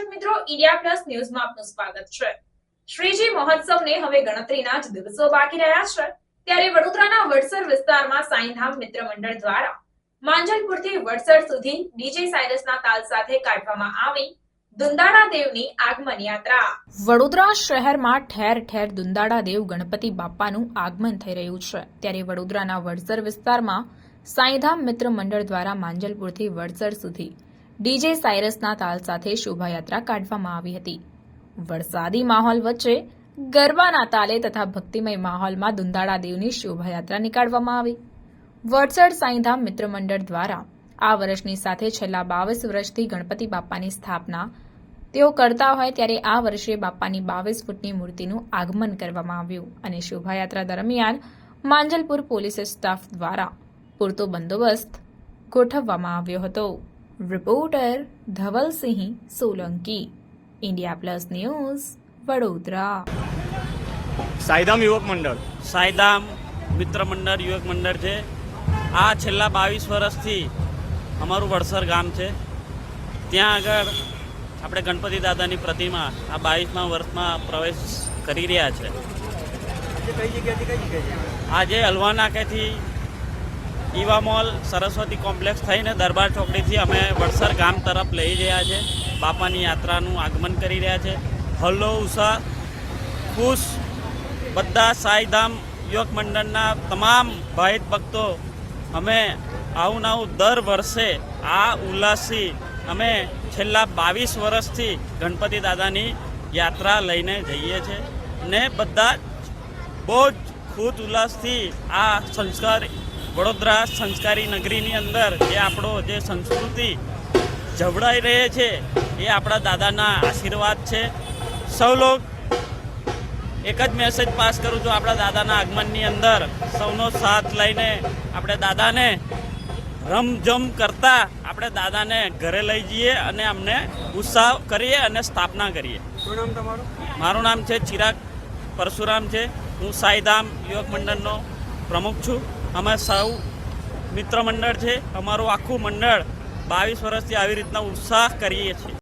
India plus ન્યૂઝમાં આપનું સ્વાગત છે. શ્રીજી, મહોત્સવને હવે ગણતરીના જ દિવસો બાકી રહ્યા છે. ત્યારે વડોદરાના વડસર વિસ્તારમાં સાંઈધામ મિત્ર મંડળ દ્વારા માંજલપુરથી વડસર સુધી ડીજે સાયરસના તાલ સાથે કાઢવામાં આવી વડોદરા શહેરમાં ઠેર ઠેર દુંદાળા દેવ ગણપતિ બાપાનું આગમન થઈ રહ્યું છે. ત્યારે વડોદરાના વડસર વિસ્તારમાં સાંઈધામ મિત્ર મંડળ દ્વારા માંજલપુરથી વડસર સુધી ડીજે સાયરસના તાલ સાથે શોભાયાત્રા કાઢવામાં આવી હતી. વરસાદી માહોલ વચ્ચે ગરબાના તાલે તથા ભક્તિમય માહોલમાં દુંદાળા દેવની શોભાયાત્રા નીકાળવામાં આવી. વડસડ સાંઈધામ મિત્ર મંડળ દ્વારા આ વર્ષની સાથે છેલ્લા બાવીસ વર્ષથી ગણપતિ બાપાની સ્થાપના તેઓ કરતા હોય ત્યારે આ વર્ષે બાપાની બાવીસ ફૂટની મૂર્તિનું આગમન કરવામાં આવ્યું અને શોભાયાત્રા દરમિયાન માંજલપુર પોલીસ સ્ટાફ દ્વારા પૂરતો બંદોબસ્ત ગોઠવવામાં આવ્યો હતો. Reporter Dhavalsinh Solanki India plus news Vadodara. સાયદામ યુવક મંડળ. સાયદામ મિત્ર મંડળ યુવક મંડળ છે. આ છેલ્લા બાવીસ વર્ષથી અમારું વડસર ગામ છે. ત્યાં આગળ આપણે ગણપતિ દાદાની પ્રતિમા આ બાવીસમા વર્ષમાં પ્રવેશ કરી રહ્યા છે. આજે હલવા નાકેથી ઈવા મોલ સરસ્વતી કોમ્પ્લેક્સ થઈને દરબાર ચોકડીથી અમે વડસર ગામ તરફ લઈ રહ્યા છે. બાપાની યાત્રાનું આગમન કરી રહ્યા છે. હલ્લો ઉષા, ખુશ, બધા સાઈધામ યુવક મંડળના તમામ ભાઈ ભક્તો, અમે આવું આવું દર વર્ષે આ ઉલ્લાસથી અમે છેલ્લા બાવીસ વર્ષથી ગણપતિ દાદાની યાત્રા લઈને જઈએ છીએ ને બધા બહુ જ ખુદ ઉલ્લાસથી આ સંસ્કાર વડોદરા સંસ્કારી નગરીની અંદર જે આપણો જે સંસ્કૃતિ જવડાઈ રહે છે એ આપણા દાદાના આશીર્વાદ છે. સૌ લોક એક જ મેસેજ પાસ કરું છું આપણા દાદાના આગમનની અંદર. સૌનો સાથ લઈને આપણે દાદાને રમઝમ કરતા આપણે દાદાને ઘરે લઈ જઈએ અને અમને ઉત્સાહ કરીએ અને સ્થાપના કરીએ. શું નામ તમારું? મારું નામ છે ચિરાગ પરશુરામ છે. હું સાઈધામ યુવક મંડળનો પ્રમુખ છું. અમે સૌ મિત્ર મંડળ છે. અમારું આખું મંડળ બાવીસ વર્ષથી આવી રીતના ઉત્સાહ કરીએ છીએ.